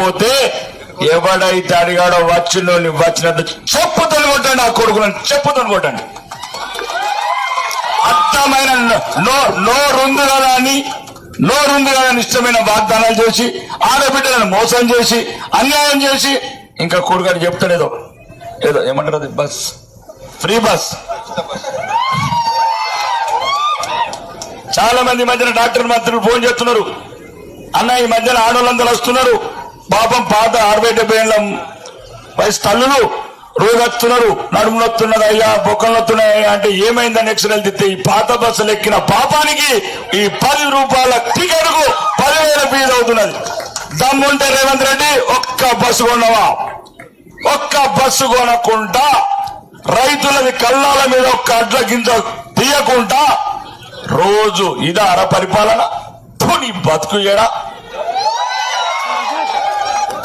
పోతే ఎవడైతే అడిగాడో వచ్చిలో వచ్చినట్టు చెప్పుతోని కొట్టండి ఆ కొడుకులను చెప్పుతోని కొట్టండి అర్థమైన నో నోరుంది కదా అని నోరుంది కదా అని ఇష్టమైన వాగ్దానాలు చేసి ఆడబిడ్డలను మోసం చేసి అన్యాయం చేసి ఇంకా కొడుకు చెప్తాడు ఏదో ఏమంటారు అది? బస్. Free bus. చాలా మంది మధ్యన డాక్టర్ మంత్రులు ఫోన్ చేస్తున్నారు. అన్న ఈ మధ్యన ఆడవాళ్ళందరూ వస్తున్నారు. పాపం పాత అరవై డెబ్బై ఏళ్ళ వయసు తల్లులు రోజు నడుము నొత్తున్నది అయ్యా బొక్కలు నొత్తున్నాయి అంటే ఏమైందని ఎక్స్రేలు తిత్తే ఈ పాత బస్సులు ఎక్కిన పాపానికి ఈ పది రూపాయల టికెట్కు పదివేల ఫీజు అవుతున్నది. దమ్ముంటే రేవంత్ రెడ్డి ఒక్క బస్సు కొన్నావా ఒక్క బస్సు కొనకుండా రైతులది కళ్ళాల మీద ఒక్క అడ్ల గింజ తీయకుండా రోజు ఇదార పరిపాలన? ఫు, బతుకు ఏడా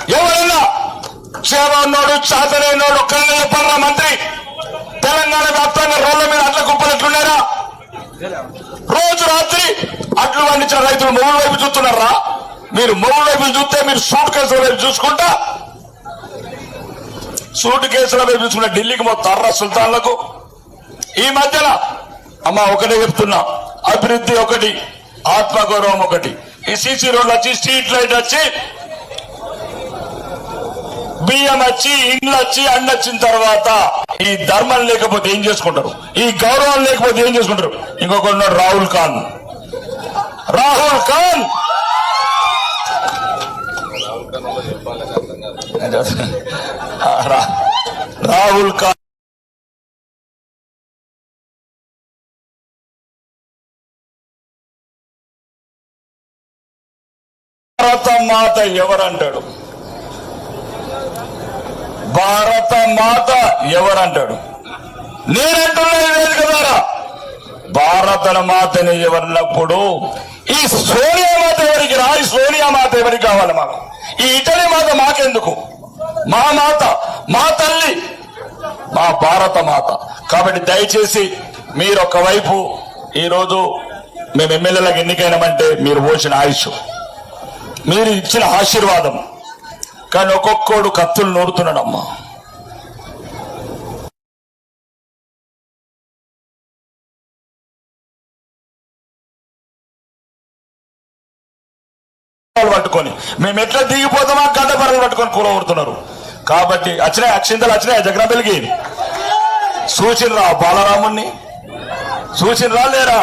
ఎవరైనా సేవ ఉన్నాడు చాతనైనోడు ఒక్కరిని చెప్పారా మంత్రి. తెలంగాణ వ్యాప్తంగా రోడ్ల మీద అట్ల కుప్పలెట్లున్నారా? రోజు రాత్రి అట్లు పండించిన రైతులు మొగుడు వైపు చూస్తున్నారా? మీరు మొగుడు వైపు చూస్తే మీరు సూట్ కేసుల వైపు చూసుకుంటా. సూట్ కేసుల వైపు చూసుకుంటే ఢిల్లీకి మొత్తం సుల్తాన్లకు. ఈ మధ్యన అమ్మ ఒకటే చెప్తున్నా అభివృద్ధి ఒకటి ఆత్మగౌరవం ఒకటి. ఈ సీసీ రోడ్లు వచ్చి స్ట్రీట్ లైట్ వచ్చి బియ్యం వచ్చి ఇండ్లు వచ్చి అన్న వచ్చిన తర్వాత ఈ ధర్మం లేకపోతే ఏం చేసుకుంటారు? ఈ గౌరవం లేకపోతే ఏం చేసుకుంటారు? ఇంకొకరున్నాడు రాహుల్ ఖాన్. రాహుల్ ఖాన్! రాహుల్ ఖాన్! భారత మాత ఎవరంటాడు? భారత మాత ఎవరంటాడు? నేనంటున్నా వేదిక ద్వారా. భారత మాతని ఎవరినప్పుడు? ఈ సోనియా మాత ఎవరికి రా? ఈ సోనియా మాత ఎవరికి కావాలి మాకు? ఈ ఇటలీ మాత మాకెందుకు? మా మాత మా తల్లి మా భారత మాత. కాబట్టి దయచేసి మీరు ఒకవైపు ఈరోజు మేము ఎమ్మెల్యేలకు ఎన్నికైనామంటే మీరు పోసిన ఆయుష్. మీరు ఇచ్చిన ఆశీర్వాదం. కానీ ఒక్కొక్కడు కత్తులు నూరుతున్నాడమ్మా. పట్టుకొని మేము ఎట్లా దిగిపోతామా గడ్డ పరలు పట్టుకొని కూలగొడుతున్నారు కాబట్టి వచ్చినాయి అక్షింతలు వచ్చినాయి పెరిగి సూచినరా బాలరాముణ్ణి? సూచినరా లేరా?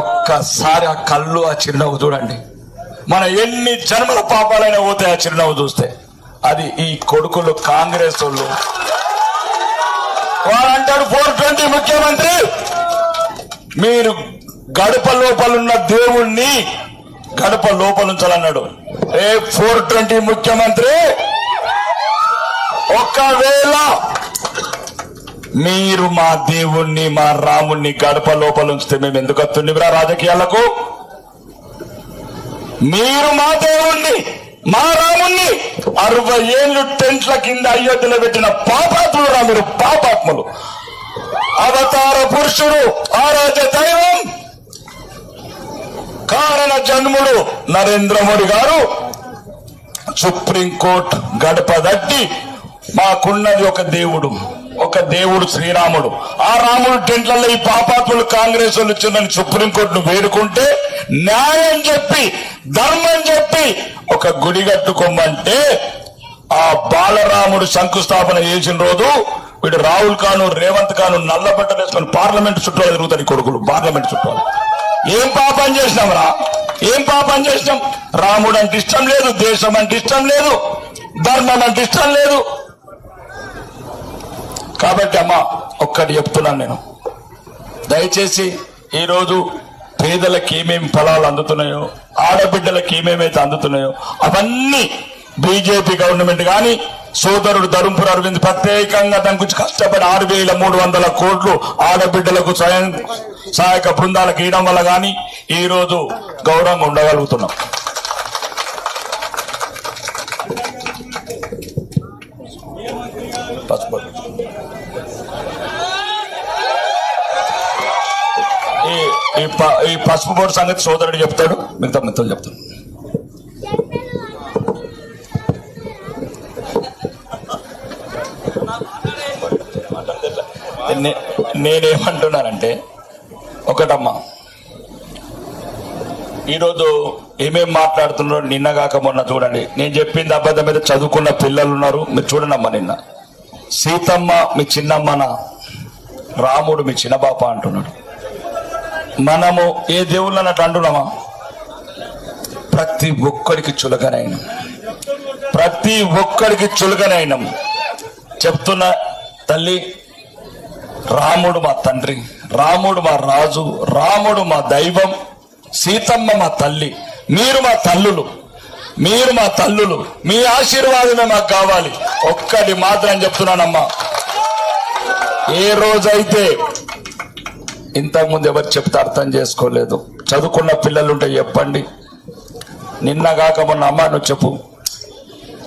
ఒక్కసారి ఆ కళ్ళు ఆ చిరునవ్వు చూడండి. మన ఎన్ని జన్మల పాపాలైనా పోతాయి ఆ చిరునవ్వు చూస్తే. అది ఈ కొడుకులు కాంగ్రెస్ వాళ్ళు. వాడంటాడు ఫోర్ ట్వంటీ ముఖ్యమంత్రి మీరు గడప లోపలున్న దేవుణ్ణి గడప లోపలుంచాలన్నాడు ఏ ఫోర్ ట్వంటీ ముఖ్యమంత్రి ఒకవేళ మీరు మా దేవుణ్ణి మా రాముణ్ణి గడప లోపల ఉంచితే మేము ఎందుకు వస్తుండేవిరా రాజకీయాలకు? మీరు మా దేవుణ్ణి మా రాముణ్ణి అరవై ఏళ్ళు టెంట్ల కింద అయోధ్యలో పెట్టిన పాపాత్ములు రా మీరు పాపాత్ములు. అవతార పురుషుడు ఆరాధ్య దైవం. కారణ జన్ముడు నరేంద్ర మోడీ గారు. సుప్రీంకోర్టు గడప దట్టి మాకున్నది ఒక దేవుడు ఒక దేవుడు శ్రీరాముడు. ఆ రాముడు టెంట్లలో ఈ పాపాత్ములు కాంగ్రెస్ వాళ్ళు వచ్చిందని సుప్రీంకోర్టును వేడుకుంటే న్యాయం చెప్పి ధర్మం చెప్పి ఒక గుడి కట్టుకోమంటే ఆ బాలరాముడు శంకుస్థాపన చేసిన రోజు వీడు రాహుల్ కాను రేవంత్ కాను నల్ల బట్టలు వేసుకొని పార్లమెంట్ చుట్టూ తిరుగుతారు కొడుకులు పార్లమెంట్ చుట్టూ ఏం పాపం చేసినాం రా? ఏం పాపం చేసినాం? రాముడు అంటే ఇష్టం లేదు దేశం అంటే ఇష్టం లేదు ధర్మం అంటే ఇష్టం లేదు. కాబట్టి అమ్మా ఒక్కటి చెప్తున్నాను నేను. దయచేసి ఈరోజు పేదలకు ఏమేమి ఫలాలు అందుతున్నాయో ఆడబిడ్డలకు ఏమేమైతే అందుతున్నాయో అవన్నీ బీజేపీ గవర్నమెంట్ కానీ సోదరుడు ధర్మపుర అరవింద్ ప్రత్యేకంగా దాని గురించి కష్టపడి ఆరు వేల మూడు వందల కోట్లు ఆడబిడ్డలకు స్వయం సహాయక బృందాలకు ఇవ్వడం వల్ల కానీ ఈ రోజు గౌరవంగా ఉండగలుగుతున్నాం. ఈ ఈ పసుపు బోర్డు సంగతి సోదరుడు చెప్తాడు మిగతా మిత్రులు చెప్తాడు నేనేమంటున్నానంటే ఒకటమ్మా. ఈరోజు ఏమేం మాట్లాడుతున్నారో నిన్న కాక మొన్న చూడండి. నేను చెప్పింది అబద్ధం మీద చదువుకున్న పిల్లలు ఉన్నారు. మీరు చూడండమ్మా నిన్న. సీతమ్మ మీ చిన్నమ్మన? రాముడు మీ చిన్న బాప అంటున్నాడు. మనము ఏ దేవుళ్ళు అన్నట్టు అంటున్నామా? ప్రతి ఒక్కడికి చులకనైన ప్రతి ఒక్కడికి చులకనైనం చెప్తున్న తల్లి రాముడు మా తండ్రి రాముడు మా రాజు రాముడు మా దైవం సీతమ్మ మా తల్లి మీరు మా తల్లులు మీరు మా తల్లులు మీ ఆశీర్వాదమే మాకు కావాలి. ఒక్కటి మాత్రం చెప్తున్నానమ్మా. ఏ రోజైతే ఇంతకుముందు ఎవరు చెప్తే అర్థం చేసుకోలేదు. చదువుకున్న పిల్లలుంటే చెప్పండి. నిన్న కాక మొన్న అమ్మ నువ్వు చెప్పు.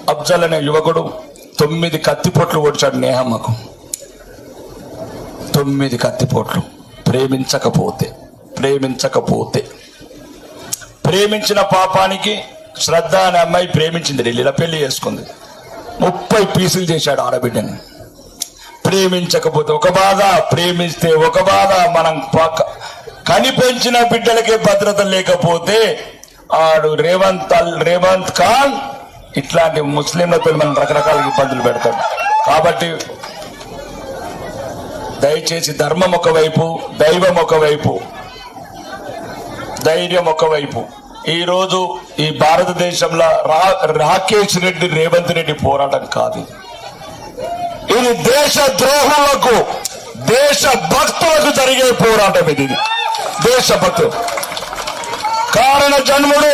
అబ్జల్ అనే యువకుడు తొమ్మిది కత్తిపోట్లు ఓడిచాడు నేహమ్మకు. తొమ్మిది కత్తిపోట్లు. ప్రేమించకపోతే ప్రేమించకపోతే. ప్రేమించిన పాపానికి శ్రద్ధ అనే అమ్మాయి ప్రేమించింది. ఢిల్లీలో పెళ్ళి చేసుకుంది. ముప్పై పీసులు చేశాడు ఆడబిడ్డని. ప్రేమించకపోతే ఒక బాధ ప్రేమిస్తే ఒక బాధ మనం పక్క- కనిపెంచిన బిడ్డలకే భద్రత లేకపోతే ఆడు రేవంత్ అల్- రేవంత్ ఖాన్ ఇట్లాంటి ముస్లింలతో మనం రకరకాల ఇబ్బందులు పెడతాడు కాబట్టి దయచేసి ధర్మం ఒకవైపు దైవం ఒకవైపు ధైర్యం ఒకవైపు. ఈరోజు ఈ భారతదేశంలో రా రాకేష్ రెడ్డి రేవంత్ రెడ్డి పోరాటం కాదు. ఇది. దేశ ద్రోహులకు దేశ భక్తులకు జరిగే పోరాటం ఇది. దేశభక్తులు. కారణ జన్ముడు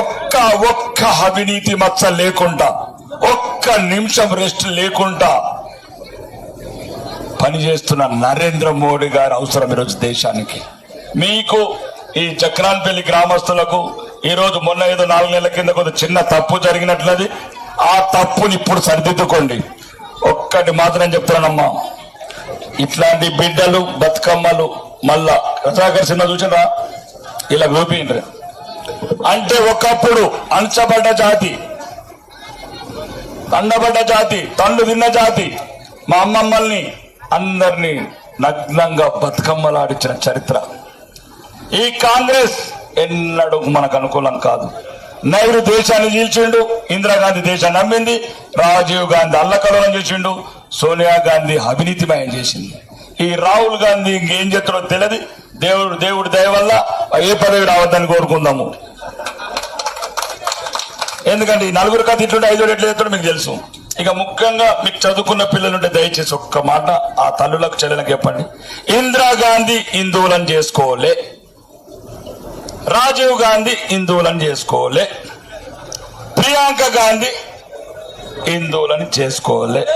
ఒక్క ఒక్క అవినీతి మచ్చ లేకుండా ఒక్క నిమిషం రెస్ట్ లేకుండా పనిచేస్తున్న నరేంద్ర మోడీ గారు అవసరం ఈరోజు దేశానికి. మీకు ఈ చక్రాన్పల్లి గ్రామస్తులకు ఈ రోజు మొన్న ఏదో నాలుగు నెలల కింద కొంత చిన్న తప్పు జరిగినట్లది ఆ తప్పుని ఇప్పుడు సరిదిద్దుకోండి. ఒక్కటి మాత్రం చెప్తానమ్మా ఇట్లాంటి బిడ్డలు బతుకమ్మలు మళ్ళా రజాకర్ సినిమా చూసినా ఇలా గోపిండ్రు అంటే ఒకప్పుడు అణచబడ్డ జాతి తండబడ్డ జాతి తండ్రు తిన్న జాతి మా అమ్మమ్మల్ని అందరినీ నగ్నంగా బతుకమ్మలాడించిన చరిత్ర. ఈ కాంగ్రెస్ ఎన్నడూ మనకు అనుకూలం కాదు. నెహ్రూ దేశాన్ని చీల్చిండు ఇందిరాగాంధీ దేశాన్ని నమ్మింది రాజీవ్ గాంధీ అల్లకలోలం చేసిండు సోనియా గాంధీ అవినీతిమయం చేసింది. ఈ రాహుల్ గాంధీ ఇంకేం చేస్తాడో తెలియదు దేవుడు దేవుడి దయ వల్ల ఏ పదవి రావద్దని కోరుకుందాము. ఎందుకంటే ఈ నలుగురు కథ ఇట్లుంటే ఐదు ఎట్లా చేస్తాడో మీకు తెలుసు. ఇక ముఖ్యంగా మీకు చదువుకున్న పిల్లలుంటే దయచేసి ఒక్క మాట ఆ తల్లులకు చెల్లెలకు చెప్పండి. ఇందిరాగాంధీ హిందువులను చేసుకోలే. రాజీవ్ గాంధీ హిందువులను చేసుకోలే. ప్రియాంక గాంధీ హిందువులని చేసుకోలే.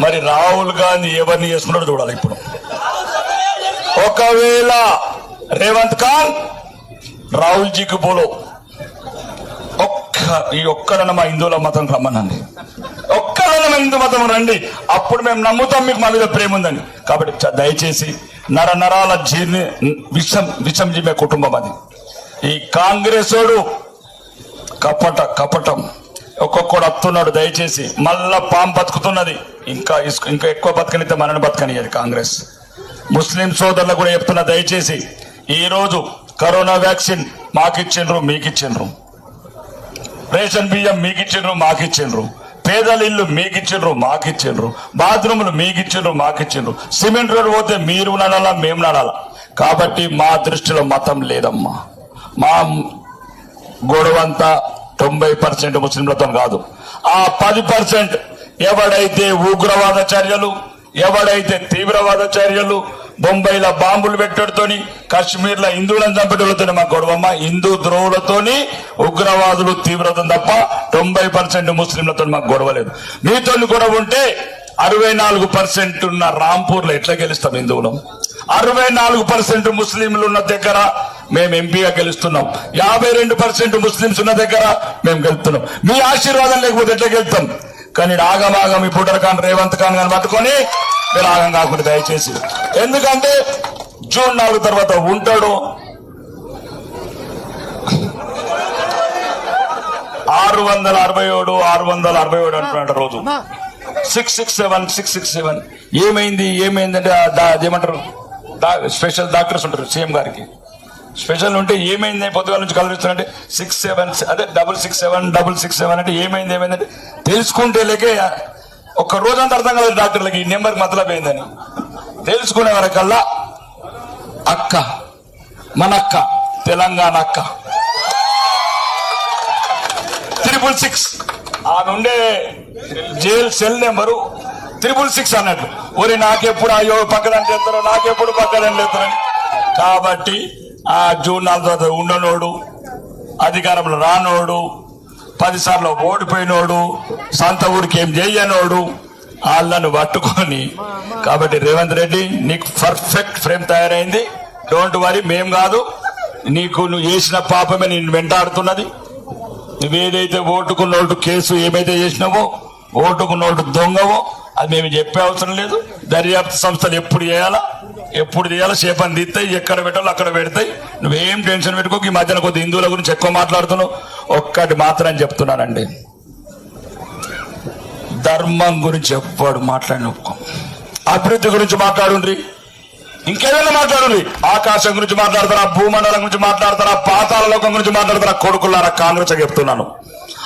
మరి రాహుల్ గాంధీ ఎవరిని చేసుకున్నాడో చూడాలి ఇప్పుడు. ఒకవేళ రేవంత్ ఖాన్ రాహుల్ జీకి బోలో ఒక్క ఈ ఒక్కడన్న మా హిందువుల మతం రమ్మనండి. ఒక్కడన్న మా హిందూ మతం రండి. అప్పుడు మేము నమ్ముతాం మీకు మా మీద ప్రేమ ఉందని కాబట్టి దయచేసి నర నరాల జీర్ణి విషం విషం జీమే కుటుంబం అది. ఈ కాంగ్రెసోడు కపట కపటం. ఒక్కొక్కడు అత్తున్నాడు దయచేసి. మళ్ళా పాం బతుకుతున్నది. ఇంకా ఇంకా ఎక్కువ బతకనితే మనని బతకనియదు కాంగ్రెస్. ముస్లిం సోదరులు కూడా చెప్తున్నా దయచేసి. ఈరోజు కరోనా వ్యాక్సిన్ మాకిచ్చిండ్రు మీకిచ్చిండ్రు. రేషన్ బియ్యం మీకిచ్చిండ్రు మాకిచ్చిండ్రు. పేదల ఇల్లు మీకిచ్చిండ్రు మాకిచ్చిండ్రు. బాత్రూములు మీకిచ్చిండ్రు మాకిచ్చిండ్రు. సిమెంట్ రోడ్ పోతే మీరు నడాలా మేము నడాలా కాబట్టి మా దృష్టిలో మతం లేదమ్మా. మా గొడవంతా తొంభై పర్సెంట్ ముస్లింలతో కాదు. ఆ పది పర్సెంట్ ఎవడైతే ఉగ్రవాద చర్యలు ఎవడైతే తీవ్రవాద చర్యలు బొంబాయిలో బాంబులు పెట్టడంతోని కాశ్మీర్లో హిందువులను చంపడంతోని మా గొడవమ్మ హిందూ ద్రోవులతోని ఉగ్రవాదులు తీవ్రత తప్ప తొంభై పర్సెంట్ ముస్లింలతో మాకు గొడవలేదు మీతో గొడవ ఉంటే అరవై నాలుగు పర్సెంట్ ఉన్న రాంపూర్లో ఎట్లా గెలుస్తాం హిందువులం? అరవై నాలుగు పర్సెంట్ ముస్లింలు ఉన్న దగ్గర మేము ఎంపీగా గెలుస్తున్నాం. యాభై రెండు పర్సెంట్ ముస్లింస్ ఉన్న దగ్గర మేము గెలుస్తున్నాం మీ ఆశీర్వాదం లేకపోతే ఎట్లా గెలుస్తాం కానీ ఆగమాగం ఈ పుటర్ ఖాన్ రేవంత్ ఖాన్ కానీ పట్టుకొని మీరు ఆగం కాకుండా దయచేసి. ఎందుకంటే జూన్ నాలుగు తర్వాత ఉంటాడు. ఆరు వందల అరవై ఏడు ఆరు వందల అరవై ఏడు అంటున్నాడు రోజు. Six six seven six six seven ఏమైంది ఏమైంది అంటే అదేమంటారు స్పెషల్ డాక్టర్స్ ఉంటారు సీఎం గారికి. స్పెషల్ ఉంటే ఏమైంది పొద్దుగాల నుంచి కలరిస్తున్నట్టే సిక్స్ సెవెన్ అదే double six seven double six seven అంటే ఏమైంది ఏమైందంటే తెలుసుకుంటే లేకే ఒక్క రోజంతా అర్థం కాలేదు డాక్టర్లకి ఈ నెంబర్ మతలపోయిందని తెలుసుకునే వరకల్లా అక్క మన అక్క తెలంగాణ అక్క. త్రిపుల్ సిక్స్ ఆమె ఉండే jail cell number triple six అన్నట్టు. ఒరి నాకెప్పుడు అయ్యో పక్కన చేస్తారో నాకెప్పుడు పక్కన చేస్తారని కాబట్టి ఆ జూన్ నాలుగు తర్వాత ఉండనోడు అధికారంలో రానోడు పదిసార్లు ఓడిపోయినోడు సొంత ఊరికి ఏం చేయనోడు వాళ్ళను పట్టుకొని. కాబట్టి రేవంత్ రెడ్డి నీకు పర్ఫెక్ట్ ఫ్రేమ్ తయారైంది. డోంట్ వరీ మేం కాదు. నీకు నువ్వు చేసిన పాపమే నేను వెంటాడుతున్నది. నువ్వేదైతే ఓటుకు నోటు కేసు ఏమైతే చేసినావో ఓటుకు నోటు దొంగవో అది మేము చెప్పే అవసరం లేదు. దర్యాప్తు సంస్థలు ఎప్పుడు చేయాలా? ఎప్పుడు చేయాలో చేపని తీస్తాయి ఎక్కడ పెట్టాలో అక్కడ పెడతాయి. నువ్వేం టెన్షన్ పెట్టుకోకు ఈ మధ్యన కొద్ది హిందువుల గురించి ఎక్కువ మాట్లాడుతున్నావు. ఒక్కటి మాత్రం చెప్తున్నానండి. ధర్మం గురించి ఎప్పుడు మాట్లాడిన ఒప్పుకో. అభివృద్ధి గురించి మాట్లాడుండ్రి. ఇంకేదైనా మాట్లాడుండ్రి. ఆకాశం గురించి మాట్లాడతారా భూమండలం గురించి మాట్లాడతారా పాతాల లోకం గురించి మాట్లాడతారా కొడుకులారా కాంగ్రెస్ చెప్తున్నాను.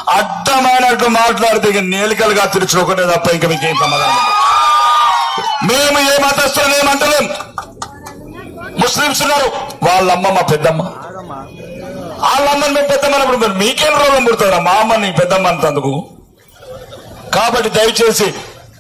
అడ్డమైనట్టు మాట్లాడితే ఇక నేలికలుగా తిరిచి ఒకటే తప్ప ఇంకా మీకేం సమాధానం మేము ఏ మతస్థులు ఏమంటలేం. ముస్లింస్ ఉన్నారు. వాళ్ళమ్మ మా పెద్దమ్మ. వాళ్ళమ్మని మేము పెద్దమ్మనప్పుడు ఇప్పుడు మీకేం రోగం పుడతారా మా అమ్మని పెద్దమ్మ అంతందుకు. కాబట్టి దయచేసి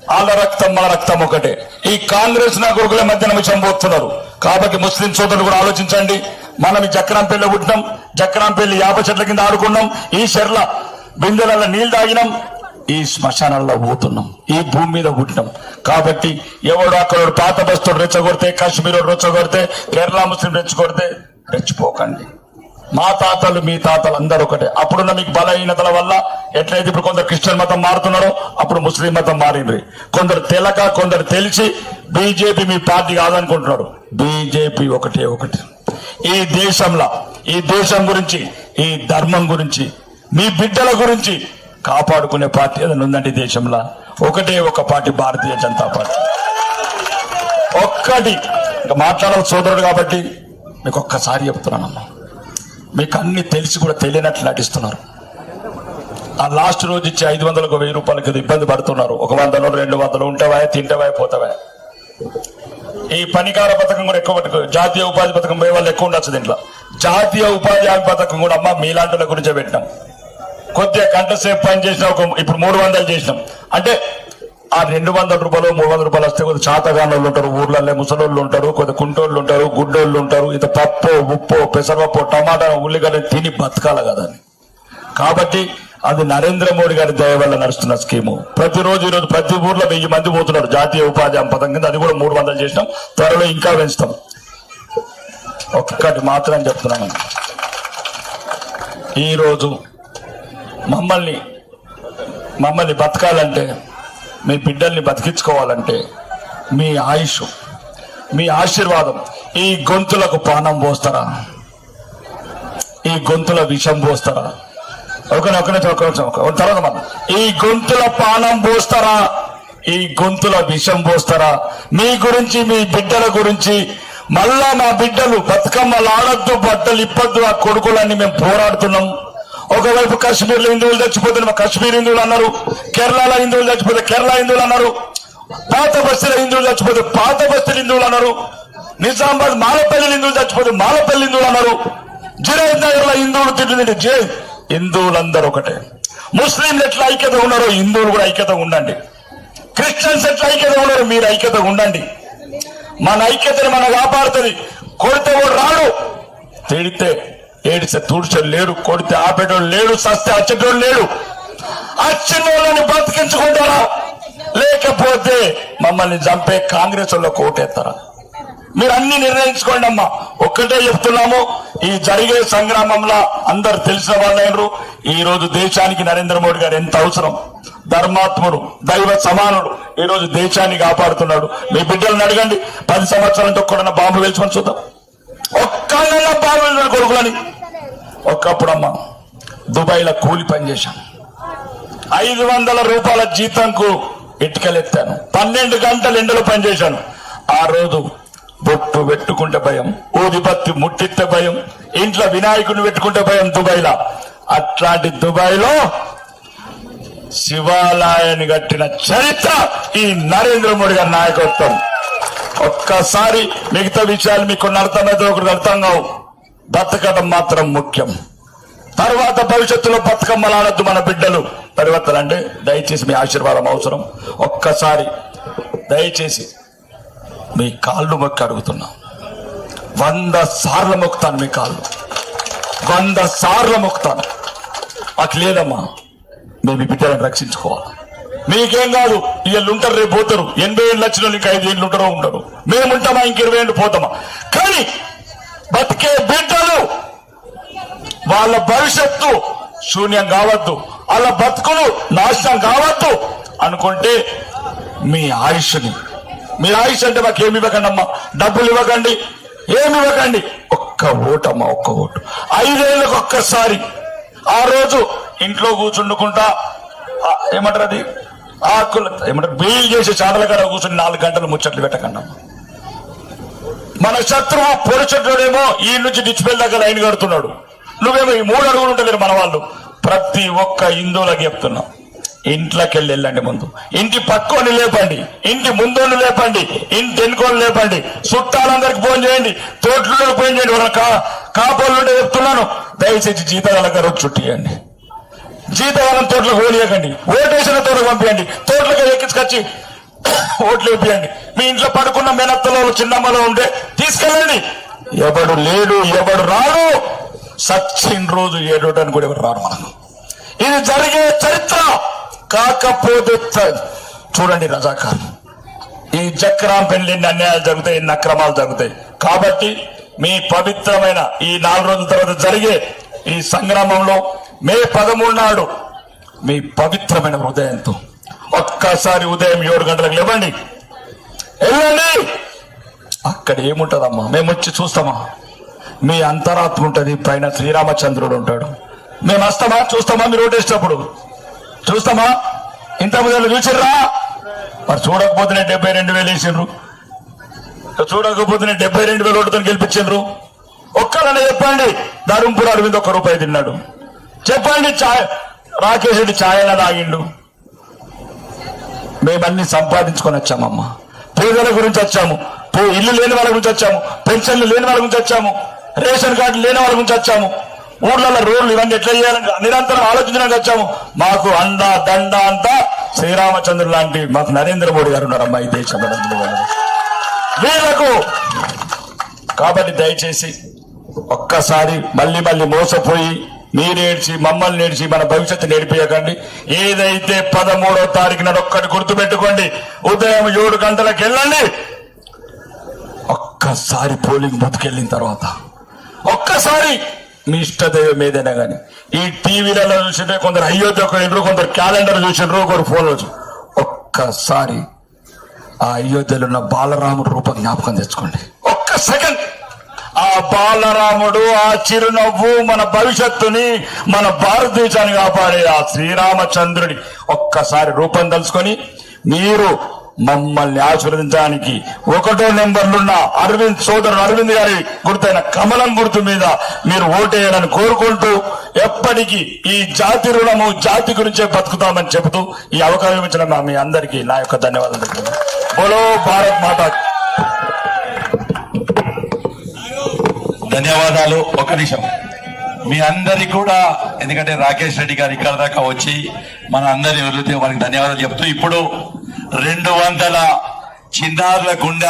వాళ్ళ రక్తం మన రక్తం ఒకటే. ఈ కాంగ్రెస్ నా కొడుకుల మధ్యన విషయం పోతున్నారు. కాబట్టి ముస్లిం సోదరులు కూడా ఆలోచించండి. మనం ఈ చక్రంపల్లి పుట్టినాం. చక్రంపల్లి యాప చెట్ల కింద ఆడుకున్నాం. ఈ చెర్ల బిందెల నీళ్ళు తాగినాం. ఈ శ్మశానంలో పోతున్నాం. ఈ భూమి మీద పుట్టినాం. కాబట్టి ఎవడు అక్కడ పాత బస్తుడు రెచ్చగొడితే కాశ్మీర్ రెచ్చగొడితే కేరళ ముస్లిం రెచ్చగొడితే రెచ్చిపోకండి. మా తాతలు మీ తాతలు అందరూ ఒకటే. అప్పుడున్న మీకు బలహీనతల వల్ల ఎట్లయితే ఇప్పుడు కొందరు క్రిస్టియన్ మతం మారుతున్నారో అప్పుడు ముస్లిం మతం మారింది. కొందరు తెలక కొందరు తెలిసి బీజేపీ మీ పార్టీ కాదనుకుంటున్నారు. బీజేపీ ఒకటే ఒకటి. ఈ దేశంలో ఈ దేశం గురించి ఈ ధర్మం గురించి మీ బిడ్డల గురించి కాపాడుకునే పార్టీ ఏదైనా ఉందండి దేశంలో? ఒకటే ఒక పార్టీ భారతీయ జనతా పార్టీ. ఒక్కటి. ఇంకా మాట్లాడాలి సోదరుడు కాబట్టి మీకు ఒక్కసారి చెప్తున్నానమ్మా. మీకు అన్ని తెలిసి కూడా తెలియనట్లు నటిస్తున్నారు. ఆ లాస్ట్ రోజు ఇచ్చి ఐదు వందలకు వెయ్యి రూపాయలకి ఇబ్బంది పడుతున్నారు. ఒక వందలు రెండు వందలు ఉంటవా తింటవా పోతావా ఈ పనికార పథకం కూడా ఎక్కువ పట్టుకు జాతీయ ఉపాధి పథకం పోయే వాళ్ళు ఎక్కువ ఉండొచ్చు దీంట్లో. జాతీయ ఉపాధి హామీ పథకం కూడా అమ్మ మీలాంటి గురించే పెట్టినాం. కొద్దిగా గంట సేపు పని చేసినా ఒక ఇప్పుడు మూడు వందలు చేసినాం. అంటే ఆ రెండు వందల రూపాయలు మూడు వందల రూపాయలు వస్తే కొద్దిగా చాతగాళ్ళు ఉంటారు ఊర్లలో ముసలోళ్ళు ఉంటారు కొద్ది కుంటోళ్ళు ఉంటారు గుడ్డోళ్ళు ఉంటారు ఇంత పప్పు ఉప్పు పెసరపప్పు టమాటా ఉల్లిగడ్డ తిని బతకాల కదా అని. కాబట్టి అది నరేంద్ర మోడీ గారి దయ వల్ల నడుస్తున్న స్కీము. ప్రతిరోజు ఈరోజు ప్రతి ఊర్లో వెయ్యి మంది పోతున్నారు. జాతీయ ఉపాధి హామీ పథకం కింద అది కూడా మూడు వందలు చేసినాం. త్వరలో ఇంకా పెంచుతాం. ఒక్కటి మాత్రం చెప్తున్నాను. ఈరోజు మమ్మల్ని మమ్మల్ని బతకాలంటే మీ బిడ్డల్ని బతికించుకోవాలంటే మీ ఆయుష్ మీ ఆశీర్వాదం ఈ గొంతులకు పానం పోస్తారా? ఈ గొంతుల విషం పోస్తారా? ఒక ఒక తర్వాత మనం. ఈ గొంతుల పానం పోస్తారా? ఈ గొంతుల విషం పోస్తారా? మీ గురించి మీ బిడ్డల గురించి మళ్ళా మా బిడ్డలు బతుకమ్మలు ఆడద్దు బట్టలు ఇప్పొద్దు ఆ కొడుకులన్నీ మేము పోరాడుతున్నాం. ఒకవైపు కాశ్మీర్లో హిందువులు చచ్చిపోతే కాశ్మీర్ హిందువులు అన్నారు కేరళలో హిందువులు చచ్చిపోతే కేరళ హిందువులు అన్నారు పాత బస్తీల హిందువులు చచ్చిపోతే పాత బస్తీల హిందువులు అన్నారు నిజామాబాద్ మాలపల్లి హిందువులు చచ్చిపోతే మాలపల్లి హిందువులు అన్నారు. జిరాజ్ నగర్లో హిందువులు తిట్టింది జే. హిందువులందరూ ఒకటే. ముస్లింలు ఎట్లా ఐక్యత ఉన్నారో హిందువులు కూడా ఐక్యత ఉండండి. క్రిస్టియన్స్ ఎట్లా ఐక్యత ఉన్నారు మీరు ఐక్యత ఉండండి. మన ఐక్యతని మన కాపాడుతుంది. కొడితే వాడు రాడు. తిడితే ఏడిస్తే తుడిచోడు లేడు కొడితే ఆపేటోడు లేడు సస్తే అచ్చేటోడు లేడు. అచ్చినోళ్ళని బతికించుకుంటారా? లేకపోతే మమ్మల్ని చంపే కాంగ్రెస్ వాళ్ళు ఓటేస్తారా? మీరు అన్ని నిర్ణయించుకోండి అమ్మా. ఒక్కటే చెప్తున్నాము ఈ జరిగే సంగ్రామంలో అందరు తెలిసిన వాళ్ళైనరు ఈ రోజు దేశానికి నరేంద్ర మోడీ గారు ఎంత అవసరం? ధర్మాత్ముడు దైవ సమానుడు ఈ రోజు దేశాన్ని కాపాడుతున్నాడు. మీ బిడ్డలను అడగండి పది సంవత్సరాలతో కూడా బాంబు వేల్చుకొని చూద్దాం. ఒక్కళ్ళ బాంబు కొడుకులని. ఒకప్పుడు దుబాయ్లో కూలి పని చేశాం ఐదు వందల రూపాయల జీతంకు ఇటుకలెత్తాను. పన్నెండు గంటలు ఎండలో పనిచేశాను ఆ రోజు బొట్టు పెట్టుకుంటే భయం ఊదిపత్తి ముట్టిస్తే భయం ఇంట్లో వినాయకుడిని పెట్టుకుంటే భయం దుబాయ్లో. అట్లాంటి దుబాయ్లో శివాలయాన్ని కట్టిన చరిత్ర ఈ నరేంద్ర మోడీ గారి నాయకత్వం. ఒక్కసారి మిగతా విషయాలు మీకు కొన్ని అర్థమైతే ఒకటి అర్థం కావు. బతకడం మాత్రం ముఖ్యం. తర్వాత భవిష్యత్తులో బతుకమ్మలాడద్దు మన బిడ్డలు. పరివర్తన అంటే దయచేసి మీ ఆశీర్వాదం అవసరం. ఒక్కసారి దయచేసి మీ కాళ్ళు మొక్కి అడుగుతున్నా. వంద సార్లు మొక్కుతాను మీ కాళ్ళు. వంద సార్లు మొక్కుతాను. మాకు లేదమ్మా మేము మీ బిడ్డలను రక్షించుకోవాలి. మీకేం కాదు వీళ్ళు ఉంటారు రేపు పోతారు. ఎనభై ఏళ్ళు వచ్చిన ఇంకా ఐదు ఏళ్ళు ఉంటారో ఉండరు. మేము ఉంటామా ఇంక ఇరవై ఏళ్ళు పోతామా? కానీ బతికే బిడ్డ వాళ్ళ భవిష్యత్తు శూన్యం కావద్దు వాళ్ళ బతుకులు నాశనం కావద్దు అనుకుంటే మీ ఆయుష్ని మీ ఆయుష్ అంటే మాకు ఏమి ఇవ్వకండి అమ్మా డబ్బులు ఇవ్వకండి ఏమి ఇవ్వకండి? ఒక్క ఓటమ్మా ఒక్క ఓటు. ఐదేళ్ళకి ఒక్కసారి ఆ రోజు ఇంట్లో కూర్చుండుకుంటా ఏమంటారు అది? ఆకులు ఏమంటారు? బీల్ చేసి చాటల కాడ కూర్చుని నాలుగు గంటలు ముచ్చట్లు పెట్టకండి మన శత్రువు పొడిచెట్టుడేమో ఈ నుంచి డిచ్పెల్ దగ్గర లైన్ కడుతున్నాడు. నువ్వేమో ఈ మూడు అడుగులు ఉంటలేరు మన వాళ్ళు ప్రతి ఒక్క హిందువులకు చెప్తున్నాం. ఇంట్లోకి వెళ్ళి వెళ్ళండి ముందు. ఇంటి పక్కోని లేపండి. ఇంటి ముందోని లేపండి. ఇంటి ఎన్నుకోని లేపండి. చుట్టాలందరికి ఫోన్ చేయండి. తోటలో ఫోన్ చేయండి. వాళ్ళ కా కాపోళ్ళు ఉంటే చెప్తున్నాను. దయచేసి జీతాల గారు చుట్టియండి. జీతగాలం తోటలకు ఓడియకండి ఓటేసిన తోటకు పంపించండి తోటలకు ఎక్కించుకొచ్చి ఓట్లు వేపియండి. మీ ఇంట్లో పడుకున్న మెనత్తలో చిన్నమ్మలో ఉంటే తీసుకెళ్ళండి. ఎవడు లేడు ఎవడు రాడు. సచిన్ రోజు ఏడవడానికి కూడా ఎవరు రారు మనకు. ఇది జరిగే చరిత్ర. కాకపోతే చూడండి రజాకార్. ఈ చక్రం పెళ్ళి అన్యాయాలు జరుగుతాయి ఎన్ని అక్రమాలు జరుగుతాయి. కాబట్టి మీ పవిత్రమైన ఈ నాలుగు రోజుల తర్వాత జరిగే ఈ సంగ్రామంలో మే పదమూడు నాడు మీ పవిత్రమైన హృదయంతో ఒక్కసారి ఉదయం ఏడు గంటలకు లేవండి. వెళ్ళండి. అక్కడ ఏముంటదమ్మా? మేము వచ్చి చూస్తామా? మీ అంతరాత్మ ఉంటుంది పైన శ్రీరామచంద్రుడు ఉంటాడు. మేము వస్తామా? చూస్తామా? మీరు ఓటేసినప్పుడు చూస్తామా? ఇంత ముందు చూసిర్రా? మరి చూడకపోతేనే డెబ్బై రెండు వేలు వేసిండ్రు. చూడకపోతేనే డెబ్బై రెండు వేల ఓటుతో గెలిపించిండ్రు. ఒక్కరనే చెప్పండి ధర్మపుర అరవింద్ ఒక్క రూపాయి తిన్నాడు. చెప్పండి ఛాయ్ రాకేష్ రెడ్డి ఛాయ్ తాగిండు? మేమన్నీ సంపాదించుకొని వచ్చామమ్మా. పేదల గురించి వచ్చాము. ఇల్లు లేని వాళ్ళ గురించి వచ్చాము. పెన్షన్లు లేని వాళ్ళ గురించి వచ్చాము. రేషన్ కార్డు లేని వాళ్ళ గురించి వచ్చాము. ఊర్లలో రోడ్లు ఇవన్నీ ఎట్లా చేయాలని నిరంతరం ఆలోచించడానికి వచ్చాము. మాకు అంద దండ అంతా శ్రీరామచంద్రుడు లాంటి మాకు నరేంద్ర మోడీ గారు ఉన్నారమ్మా ఈ దేశంలో వీళ్ళకు కాబట్టి దయచేసి ఒక్కసారి మళ్ళీ మళ్ళీ మోసపోయి మీరేడ్చి మమ్మల్ని నేర్చి మన భవిష్యత్తు నేర్పియకండి. ఏదైతే పదమూడో తారీఖు నాడు ఒక్కటి గుర్తుపెట్టుకోండి. ఉదయం ఏడు గంటలకు వెళ్ళండి. ఒక్కసారి పోలింగ్ బతుకెళ్ళిన తర్వాత ఒక్కసారి మీ ఇష్టదైవం ఏదైనా కానీ ఈ టీవీలలో చూసింటే కొందరు అయోధ్య పోయినరు కొందరు క్యాలెండర్ చూసిండ్రు ఒకరు ఫోన్ ఒక్కసారి ఆ అయోధ్యలో ఉన్న బాలరాముడు రూపం జ్ఞాపకం తెచ్చుకోండి. ఒక్క సెకండ్. ఆ బాలరాముడు ఆ చిరునవ్వు మన భవిష్యత్తుని మన భారతదేశాన్ని కాపాడే ఆ శ్రీరామచంద్రుడి ఒక్కసారి రూపం తలుచుకొని మీరు మమ్మల్ని ఆశీర్వదించడానికి ఒకటో నెంబర్లున్న అరవింద్ సోదరుడు అరవింద్ గారి గుర్తైన కమలం గుర్తు మీద మీరు ఓటేయాలని కోరుకుంటూ ఎప్పటికీ ఈ జాతి రుణము జాతి గురించే బతుకుతామని చెబుతూ ఈ అవకాశం ఇచ్చిన మీ అందరికీ నా యొక్క ధన్యవాదాలు తెలుపుతున్నాను. బోలో భారత్ మాతా. ధన్యవాదాలు. ఒక నిమిషం. మీ అందరికి కూడా ఎందుకంటే రాకేష్ రెడ్డి గారు ఇక్కడ దాకా వచ్చి మన అందరి వారికి ధన్యవాదాలు చెప్తూ ఇప్పుడు రెండు వందల చిన్నారుల గుండె